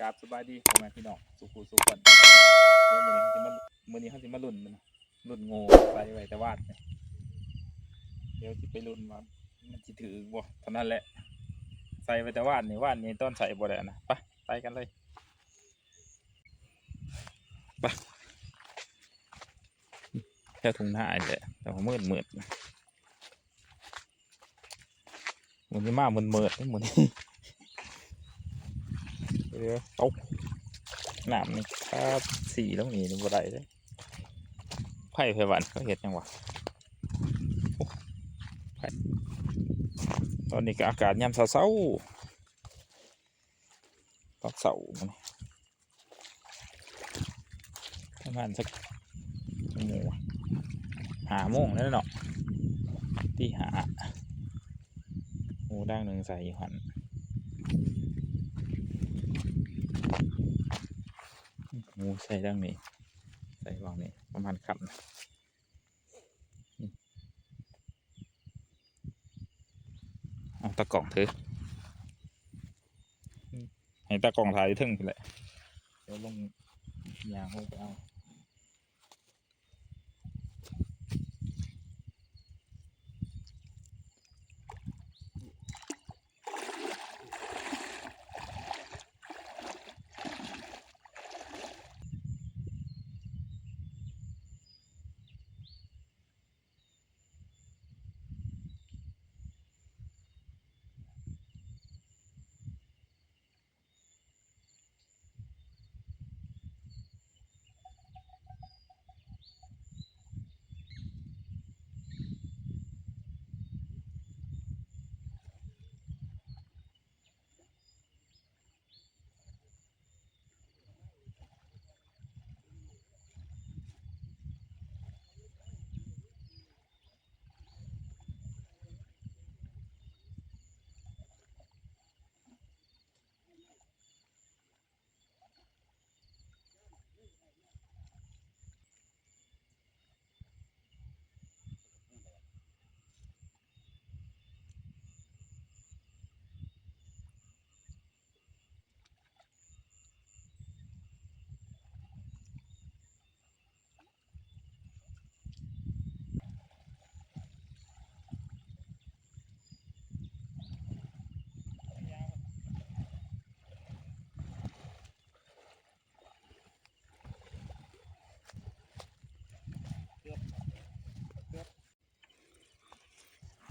กราบสบายดีพ่อแม่พี่น้องสุขุสุขคนเมื้อนี้เขาจะมามื้อนี้เขาจะมาลุ่นมันลุ่นง่ใส่ไว้แต่วาดเดี๋ยวจะไปลุ่นว่ามันจะถือบ่เท่านั้นแหละ ใส่ไว้แต่วาดนี่วาดนี่ต้นใส่บ่ได้นะไปไปกันเลยไปแค่ถุงหน้าไอ้แหละแต่ว่ามืดมืดๆมันจะมามืดมืดๆเหมือนนี้ เรือตกหน้ำนี่ครับสีแล้วนี่นี่บ่ได้เลยไผ่ไผ่หวันเขาเห็ดยังวะไผ่ตอนนี้ก็อากาศยามเช้าๆตอนเสาร์มันประมาณสักโมงหาโมงแล้วเนาะที่หาหมูด่างหนึ่งใส่หัน งูใส่ดังนี้ ใส่วางนี้ประมาณครับนะเอาตะกล่องถือให้ตะกล่องถ่ายทึ่งไปเลยเดี๋ยวลงยางลงไปเอา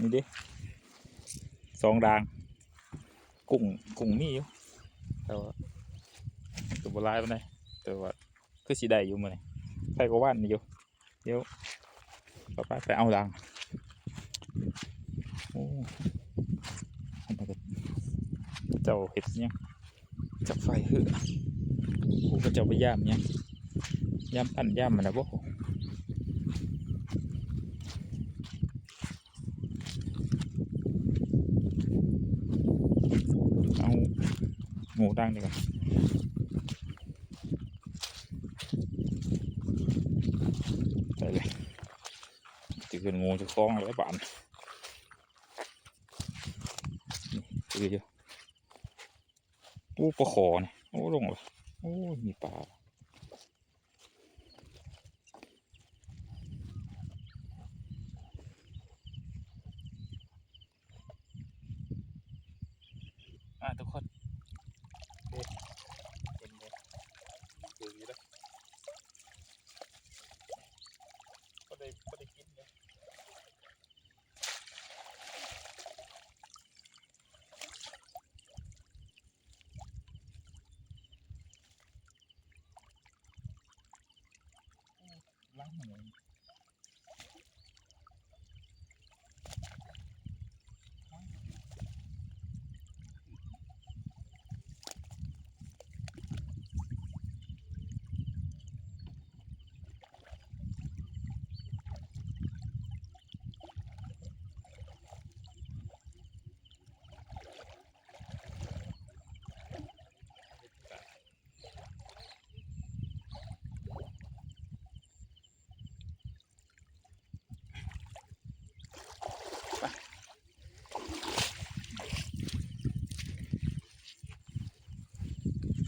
นี่ดิสองดาง กุ้งกุ้งมีอยู่แต่ว่าตัวบลายปานใดแต่ว่าคือสีได้อยู่มื้อนี้ใส่ก็ว่านอยู่เดี๋ยวป้าป้าไปเอาดางโอ้อันนั้นก็เจ้าเห็ดเนี่ยจับไฟเหือโอ้ก็เจ้าไปย่ามเนี่ยย่ามปั้นย่ามมันนะบ่ เอา หมูตั้งดีกว่าใส่เลยจะเป็นงูจะคล้องอะไรบ้านนี่คืออยู่โอ้ปลาขอเนี่ยโอ้ลงเลยโอ้มีปลาอะทุกคน dominant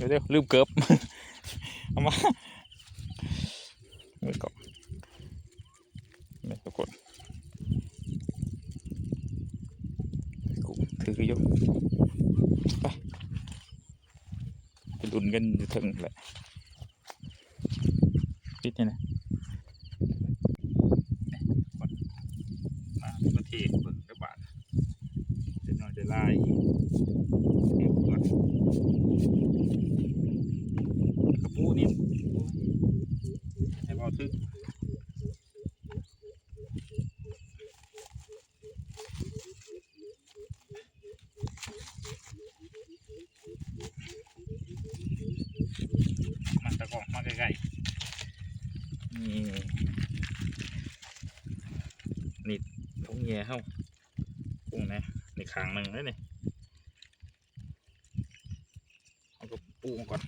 เดี๋ยวลืมเกือบเอามามือก่อนนี่ทุกคนกูถืออยู่ไปไปลุ้นกันอยู่ถึงแหละปิดนี่นะนี่ก่อนมาประเทศเบิ่งกระบาดเดี๋ยวหน่อยจะไล่เก็บก่อนกระปูนี่ ตึกมาตะกองมาใกล้ๆนี่นี่ทุ่งแย่เฮ้าปุ้งนะในขางหนึ่งเลยนี่เอากระปูมาก่อน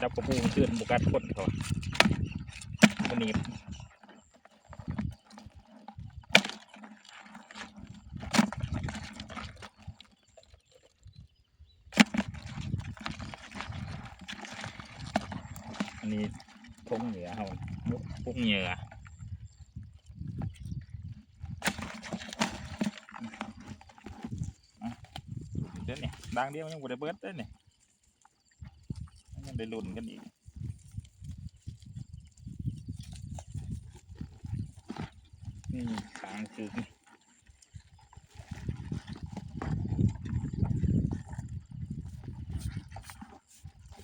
จับ กระปูมันเชื่นบุกัดคนเขาวันนี้อันนี้พงเหนือเขาพงเหนืออะเดี๋ยวนี่ดังเดียวยังบ่ได้เบิดเลยนี่ย ได้ลุ้นกันอีกนี่ขางคือนี่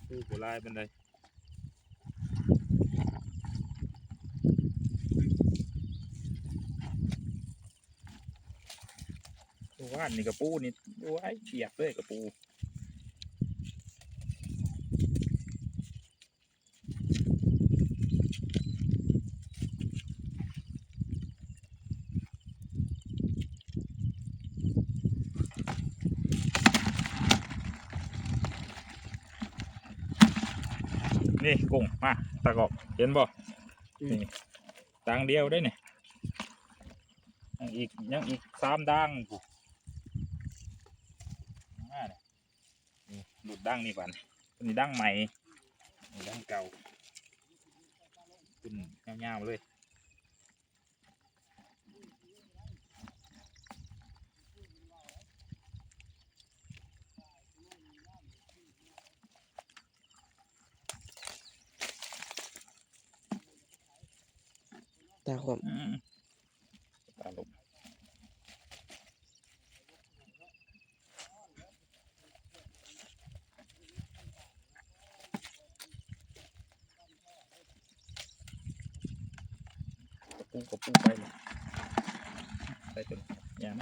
คือโบราณเป็นไรดูว่านี่กระปูนี่ดูไอ้เปียกเลยกระปู นี่กุ้งมาตะกอบเห็นบ่นี่ดังเดียวได้เนี่ยยังอีกยังอีกสามดังกูอ่าเนี่ยนี่หลุดดั้งนี่ก่อนนี่ดั้งใหม่นี่ดั้งเก่าขึ้นเงาวๆเลย ตาความอืมตาลงกระปูกระปูไปเลยไปจนยาม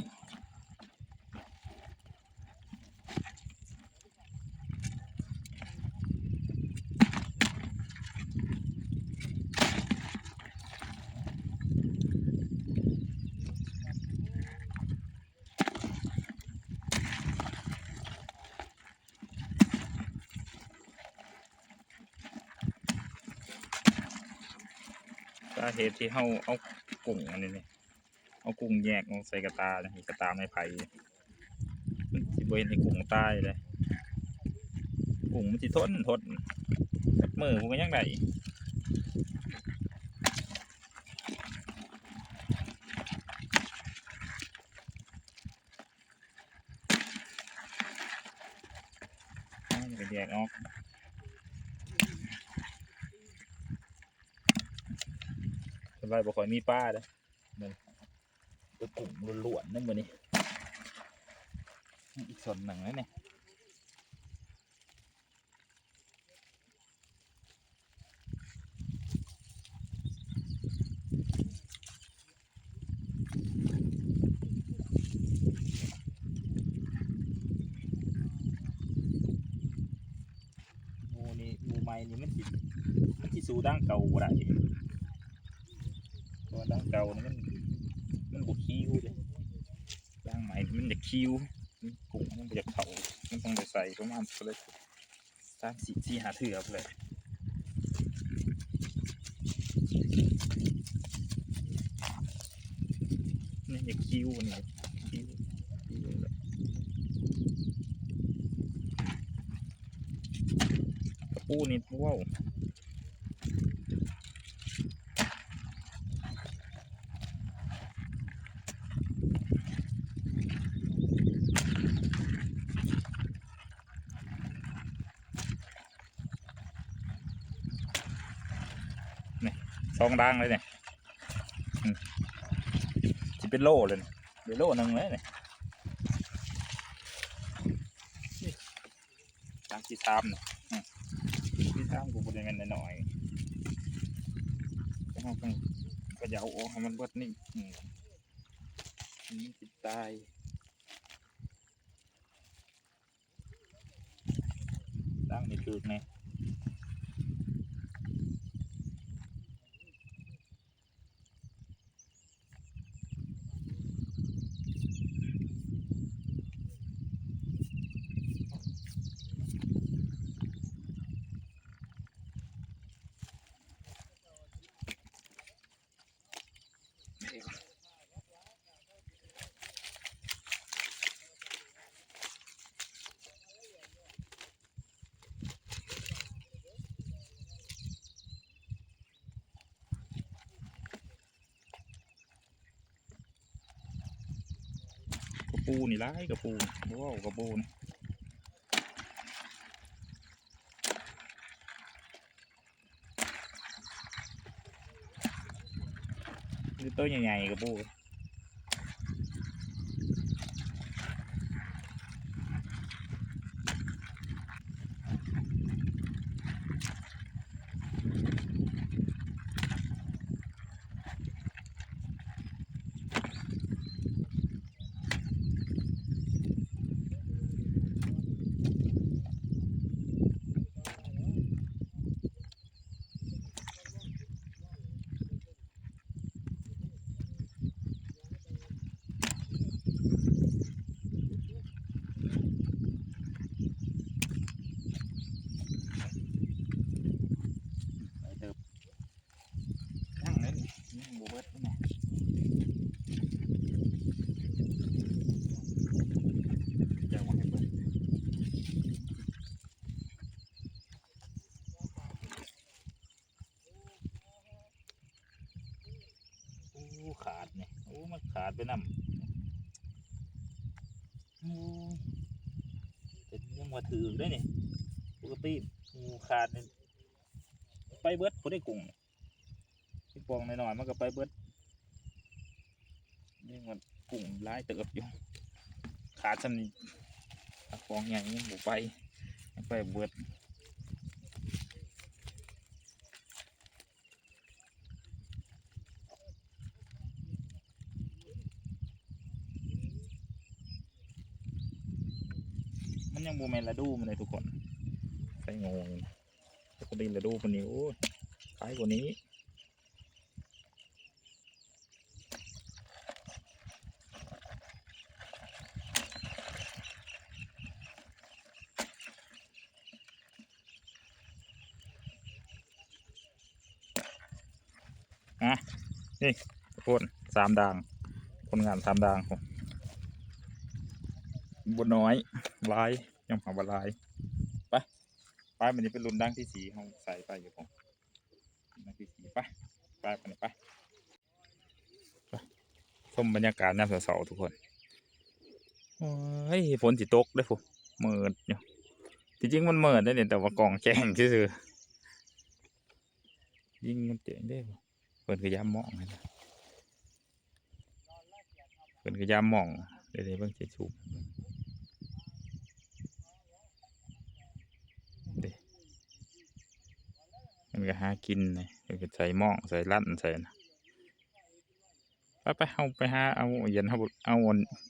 สา เหตุที่เขาเอากุ้งอันนี้นี่เอากุ้งแยกลงใส่กระตาเนี่ยกระตาไม่ไผ่มันสิเห็นในกุ้งตายเลยกุ้งมันสิทนทนมือผมก็ยังได้เอามันก็แยกออก สบาบ่ค่อยมีป้าเด้อมันตัวกลุ่มล้วนๆนั่นบ่นี่อีกส่วนหนึ่งแล้วเนี่ยหมูนี่หมูใหม่นี่มันสิมันสิสู้ดังเก่าบ่ได้ ตัวดังเก่านี่มันมันบุคิวเลยดังใหม่มันจะคิวมันกุ้งมันบ่อยากเผามันต้องไปใส่ประมาณเลยสามสี่สี่หาเถื่อเลยอย่าคิ้วนี่คิ้วคิวเลยตะปูนี่ว้าว สองดังเลยเนี่ยอืมสิเป็นโล่เลยเนี่ยเดี๋ยวโล่หนึ่งเลยเนี่ยนี่ดังที่สามเนี่ยที่สามกูบริเวณหน่อยๆแต่เราต้องกระยาออกให้มันเบิดนี่นี่ติดตายดังในี่คือไปูนี่ร้ายกระปูว้าวกระปูนนี่ตัวใหญ่ๆกระปูเติบนั่งเลยนี่นี่บูเบิร์ดนี่นะเดี๋ยวมาให้เบิดโอ้ขาดเนี่ยโอ้มัน ขาดไปนำโอ้เป็นยังมาถือได้เนี่ยปกติงูขาดเนี่ยไปเบิดพอได้กุ้งที่ปองหน่อยๆมันก็ไปเบิดนี่มันกุ้งร้ายเติบอยู่ ขาดสำนี้ถ้าฟองใหญ่ยังบ่ไปยังไปเบิด มันยังโมนระดูมันเลยทุกคนใส่งงปกติระดูมันนี่โอ้คล้ายกว่านี้อะนี่คนสามดางคนงานสามดางบนน้อยลาย ยังหาว่าลายไปไปมันจะเป็นรุ่นดังที่สีเขาใส่ไปอยู่ผมดังที่สีไปไปไปไปไปชมบรรยากาศน้ำเสาๆทุกคนโอ้ยฝนสิตกเลยผมเมิดอยู่ที่จริงมันเมิดได้เนี่ยแต่ว่ากองแจ้งซื่อๆยิ่งมันเจ๋งได้เปิดกระยามมองนะเปิดกระยามมองเดี๋ยวเบิ่งจะชูบ มันก็หากินเลยมันก็ใส่หม้องใส่ลั่นใส่นะไปไปเอาไปหาเอาเอียนเอาเอา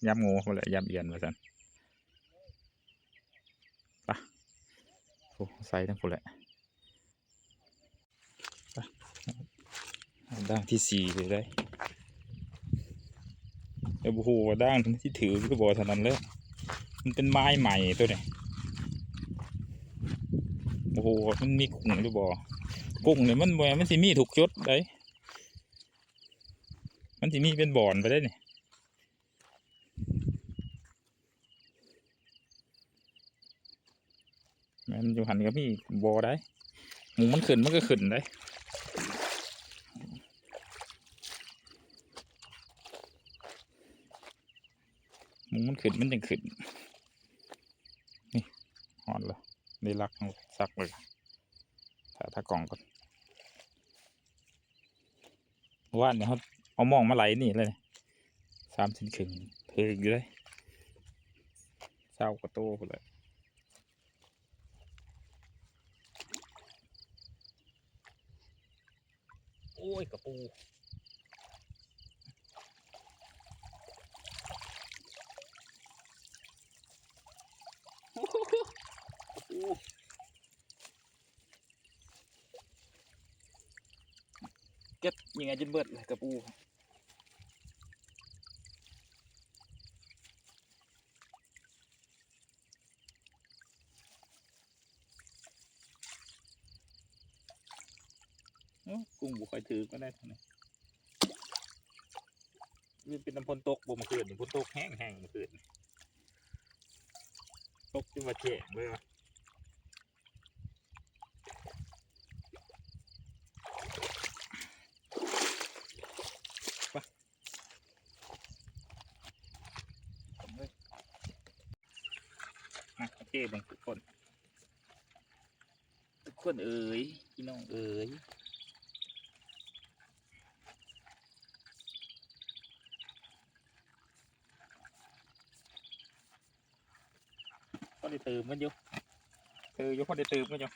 ยำงูเขาแหละยำเอียนมาสันไปโอ้ใส่ทั้งคนแหละไปเอาด่างที่สี่เลยได้เดี๋ยวโอ้โหด่างที่ถือก็บอกเท่านั้นเลยมันเป็นไม้ใหม่ตัวเนี่ยโอ้โหมันมีกุ้งหรือบ่ กุ้งเนี่ยมันแหวมันสิมีถูกจุดได้มันสิมีเป็นบ่อนไปได้เนี่ยมันอยู่หันกับพี่บอได้หมูมันขึ้นมันก็ขึ้นได้หมูมันขึ้นมันยังขึ้นนี่หอนเลยได้รักสักเลยถ้าถ้ากล่องก่อน ว่านเนี่ยเขาเอามองมาไหลนี่เลยสามสินครึ่งเพิงอยู่เลยเศร้ากระโตพุ่นเลยโอ้ยกระปูเก็บ ยังไงจนเบิดเลยกระปูกุ้งบุคอยถือก็ได้เท่านั้นนี่เป็นน้ำพนตกบ่มาคืนนี่พนตกแห้งแห้งมาคืนนี่ตกจนว่าแฉงเลยวะ เคเบางทุกคน ทุกคนเอ๋ยพี่น้องเอ๋ยพอได้เติมกันอยู่เอออยู่พอได้เติมกันอยู่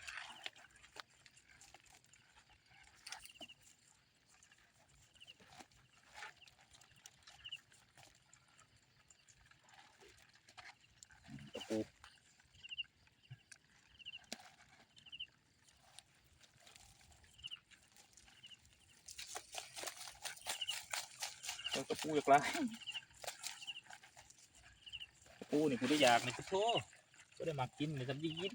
ตะ ปูเอาตะปูอีกแล้วตะปูนี่กูได้อยากนี่กูโชก็ได้มากินเลยทำยิ่งยิน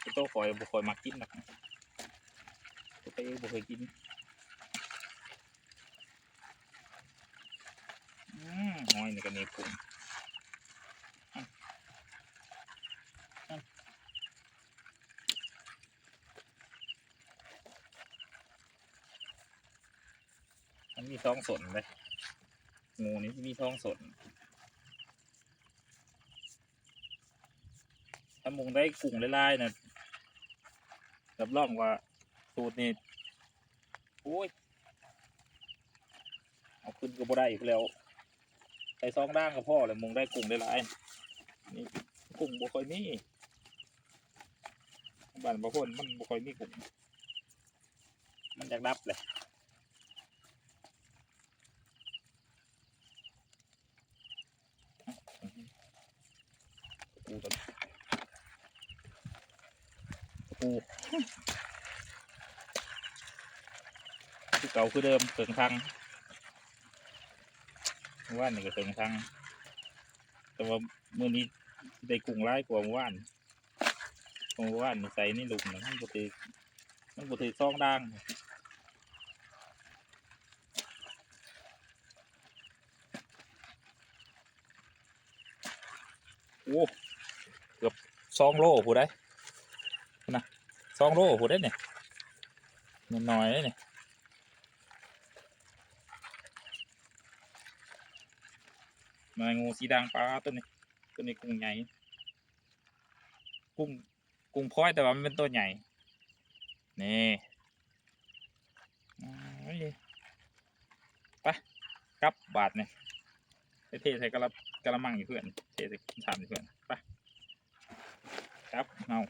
ไอ้โตคอยบุคอยมากินหนักตัวเองบุเคยกินอืมหอยนี่ก็เนปุ่มอะอะ มีท้องสนเลยงูนี่มีท้องสนถ้ามุงได้กุ้งไล่ๆนะรับรองว่าสูตรนี่โอ้ยเอาขึ้นก็บ่ได้อีกแล้วใส่ซองด่างก็พอเลยมุงได้กุ้งไล่ๆนี่กุ้งบ่ค่อยมีบ้านบ่คนมันบ่ค่อยมีกุ้งมันอยากดับเลยกูตัว ปูคือเก่าคือเดิมเติงทางว่านนี่ก็เติงทางแต่ว่าเมื่อนี้ได้กุ้งร้ายกว่าเมื่านเมื่อวานใส่นี่ลุมนะมันบ่ถือมันบ่ถือซองด่างโอ้เกือบสองโลผู้ได้ สองโลพูดได้เนี่ยมันน้อยเนี่ยมางูสีดางปลาตัวนี้ตัวนี้กุ้งใหญ่กุ้งกุ้งพลอยแต่ว่ามันเป็นตัวใหญ่นี่ยไปกลับบาทเนี่ยไปเทใส่กระกระมังอยู่เพื่อนเทใส่ชามอยู่เพื่อนไปครับเอา